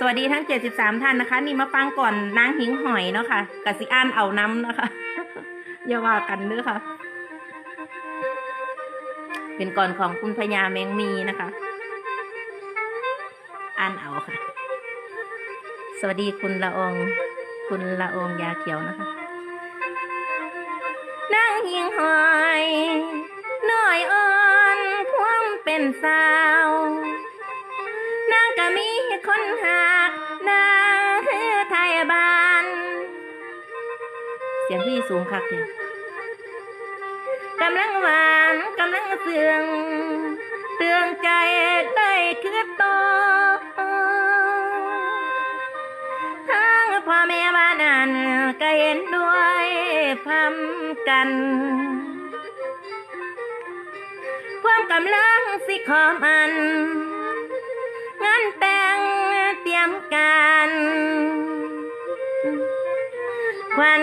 สวัสดีทั้ง 73 ท่านนะคะ นี่มาฟังก่อนนางหิงหอยเนาะค่ะกสิอ่านเอาน้ำนะคะอย่าว่ากันเด้อค่ะ เป็นก่อนของคุณพญาแมงมีนะคะ อ่านเอาค่ะ สวัสดีคุณละอง คุณละอองยาเขียวนะคะนางหิงหอยน้อยอ่อนความเป็นสาวนางก็มี คนหักนางไทยบ้าน เสียงพี่สูงคักเลยกำลังหวานกำลังเสื่องเตืองใจได้คือโตทั้งพ่อแม่บ้านนั้นก็เห็นด้วยพร้มกันความกำลังสิขอมัน งานแต่ งเตรียมการควัน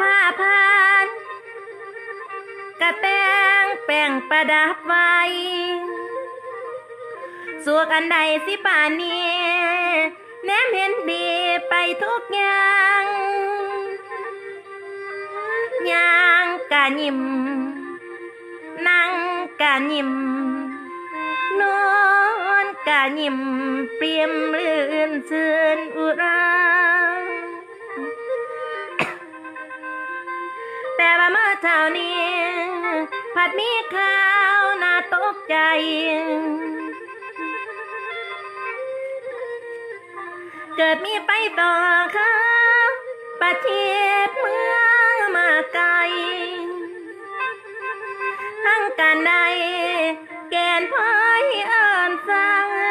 ผ้าพานกระแตงแป้งประดับไว้สัวกันใดสิป่านนี้แนมเห็นดีไปทุกอย่างย่างกะยิมนั่งกะยิมายิ้มเปรียมลื่นชื่นอุราแต่ว่าเมื่อเท่านี้ ผัดมีข้าวน่าตกใจ เกิดมีไปต่อค่ะประเทศเมืองมาไกลทั้งการใดแกนพอยเอินสัง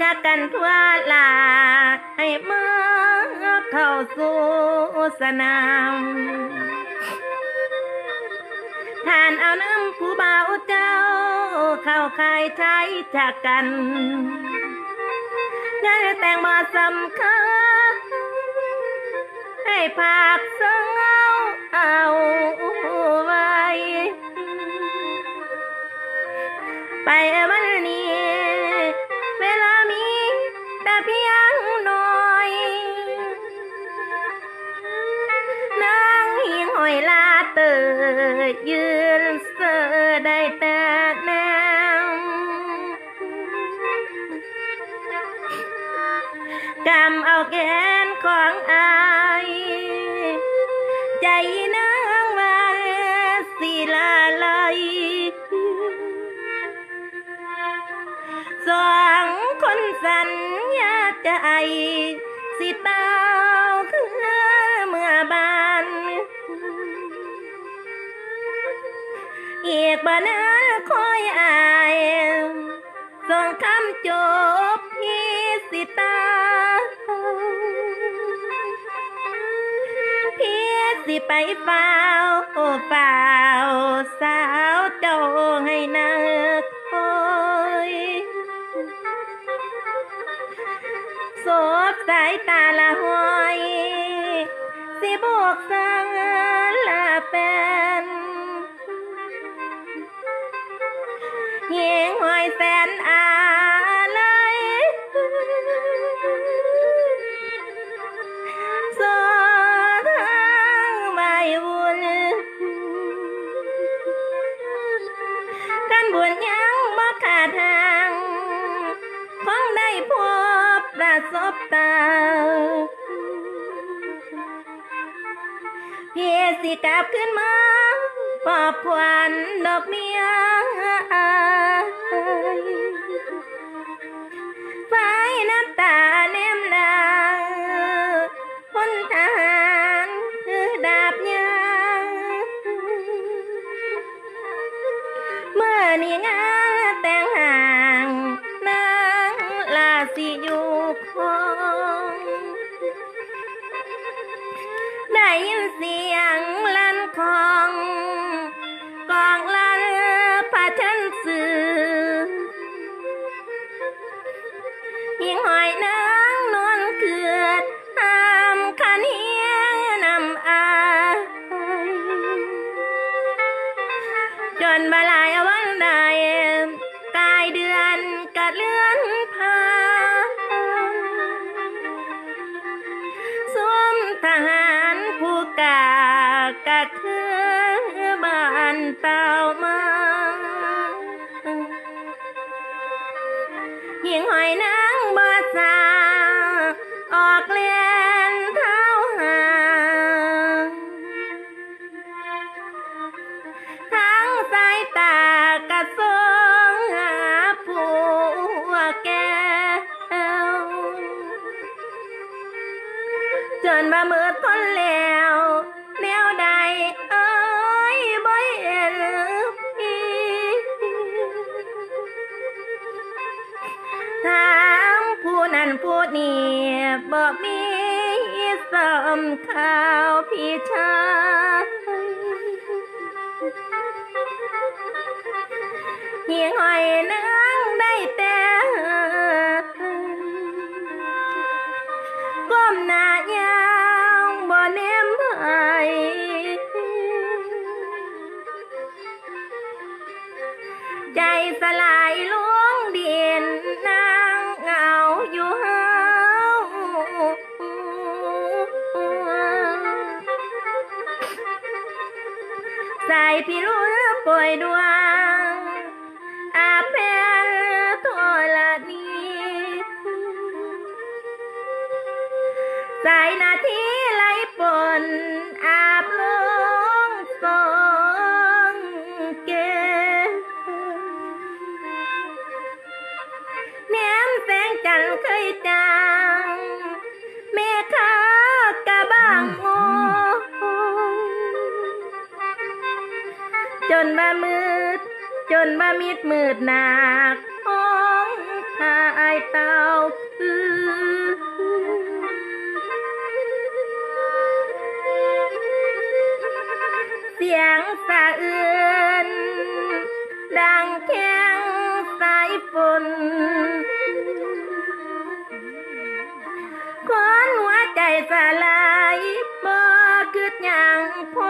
จากกันทั่วลา ให้มาเข้าสู่สนามท่านเอาน้ำผู้บ่าวเจ้า เข้าคายใช้จากกันงานแต่งมาสำคัญให้ภาคเสงเอาเอาไว้ สองคนสัญญาใจ สิเต้าคือเมื่อบานอีกบ่นาคอยอายส่งคำจบพี่สิตาพี่สิไปเฝ้าเฝ้าสาวเจ้าให้นัก สบสายตาละหอย สิบอกสังละเป็น ประสบตาเพียสิกลับขึ้นมาปอบควันดอกเมีย ได้ยินเสียงลั่นคองกองลั่นพาชันสื่อยิงหอยนางนอนเกือดห้ามคันเฮียงนำอายจนบาลายวันใด กะเธอบานเต่ามาเหียงหอยนางบ่สา ผู้นั้นผู้นี้บ่มีสมข่าวพี่ชายเฮียหอยนางได้แต่ก้มหน้ายาวบ่เนมไผใจสลายลวงดินนา ใส่พี่รู้ป่วยดวง อาเพลโทละนีใสายนาทีไหลปนอาบลงสองเกแนมแสงจันทร์เคยจางเมฆา มามืด จนมามิดมืดหนักห้องทายเตาคือเสียงสะอือนดังแข้งสายฝนคนหัวใจสลายบ่คืดอย่างพอ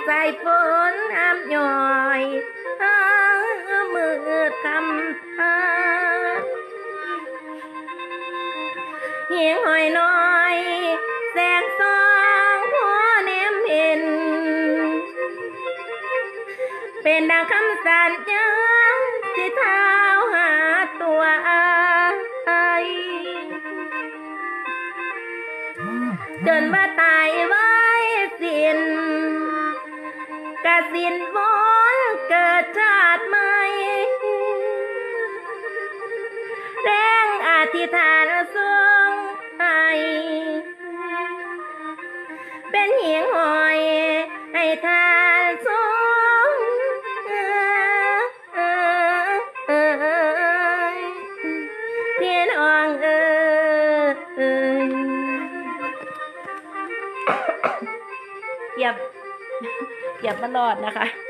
กลางสายฝนห้ามย่อยหามือคำพาเหียงหอยน้อยแสงสองหัวเนมเห็น เป็นดังคำสัญญาที่เท้าหาตัวอายจนว่าตายไว้สิ้ กะ บเหยียบตลอดนะคะ